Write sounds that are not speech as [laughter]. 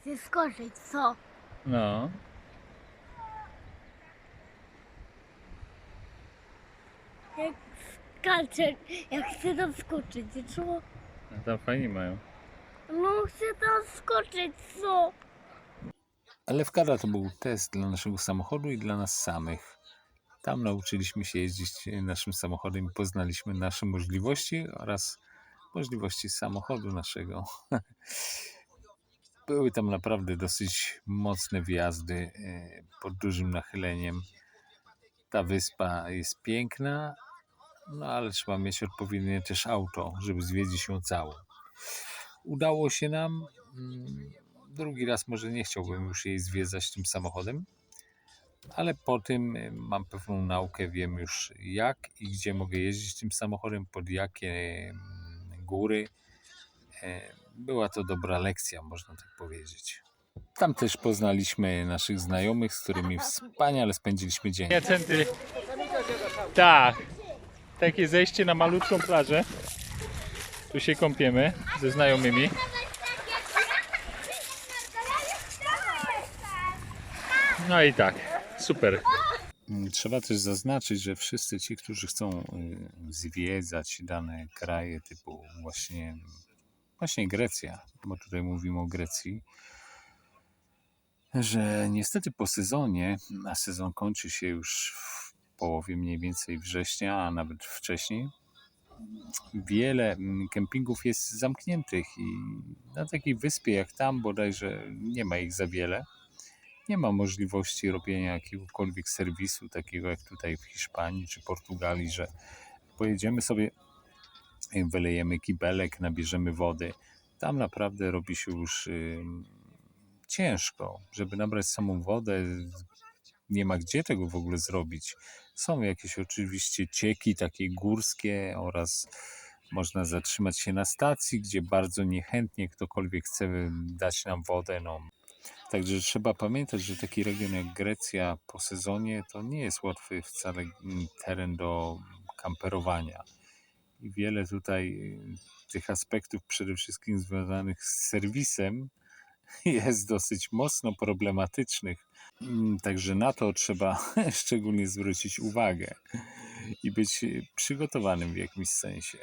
chcę skoczyć, co? No. Jak skaczę, jak chcę tam skoczyć, co? no tam fajnie mają. No chcę tam skoczyć, co? Ale wkada to był test dla naszego samochodu i dla nas samych. Tam nauczyliśmy się jeździć naszym samochodem i poznaliśmy nasze możliwości oraz możliwości samochodu naszego. [laughs] Były tam naprawdę dosyć mocne wjazdy e, pod dużym nachyleniem. Ta wyspa jest piękna, no ale trzeba mieć odpowiednie też auto, żeby zwiedzić ją całą. Udało się nam. mm, Drugi raz może nie chciałbym już jej zwiedzać tym samochodem, ale po tym y, mam pewną naukę, wiem już jak i gdzie mogę jeździć tym samochodem, pod jakie mm, góry. Była to dobra lekcja, można tak powiedzieć. Tam też poznaliśmy naszych znajomych, z którymi wspaniale spędziliśmy dzień. Centy. Tak. Takie zejście na malutką plażę. Tu się kąpiemy ze znajomymi. No i tak, super. Trzeba też zaznaczyć, że wszyscy ci, którzy chcą y, zwiedzać dane kraje typu właśnie, właśnie Grecja, bo tutaj mówimy o Grecji, że niestety po sezonie, a sezon kończy się już w połowie mniej więcej września, a nawet wcześniej, wiele mm, kempingów jest zamkniętych i na takiej wyspie jak tam bodajże nie ma ich za wiele. Nie ma możliwości robienia jakiegokolwiek serwisu, takiego jak tutaj w Hiszpanii czy Portugalii, że pojedziemy sobie, wylejemy kibelek, nabierzemy wody. Tam naprawdę robi się już ym, ciężko, żeby nabrać samą wodę. Nie ma gdzie tego w ogóle zrobić. Są jakieś oczywiście cieki takie górskie oraz można zatrzymać się na stacji, gdzie bardzo niechętnie ktokolwiek chce dać nam wodę. No, Także trzeba pamiętać, że taki region jak Grecja po sezonie to nie jest łatwy wcale teren do kamperowania. I wiele tutaj y, tych aspektów, przede wszystkim związanych z serwisem, [laughs] jest dosyć mocno problematycznych. Mm, Także na to trzeba [laughs] szczególnie zwrócić uwagę i być przygotowanym w jakimś sensie.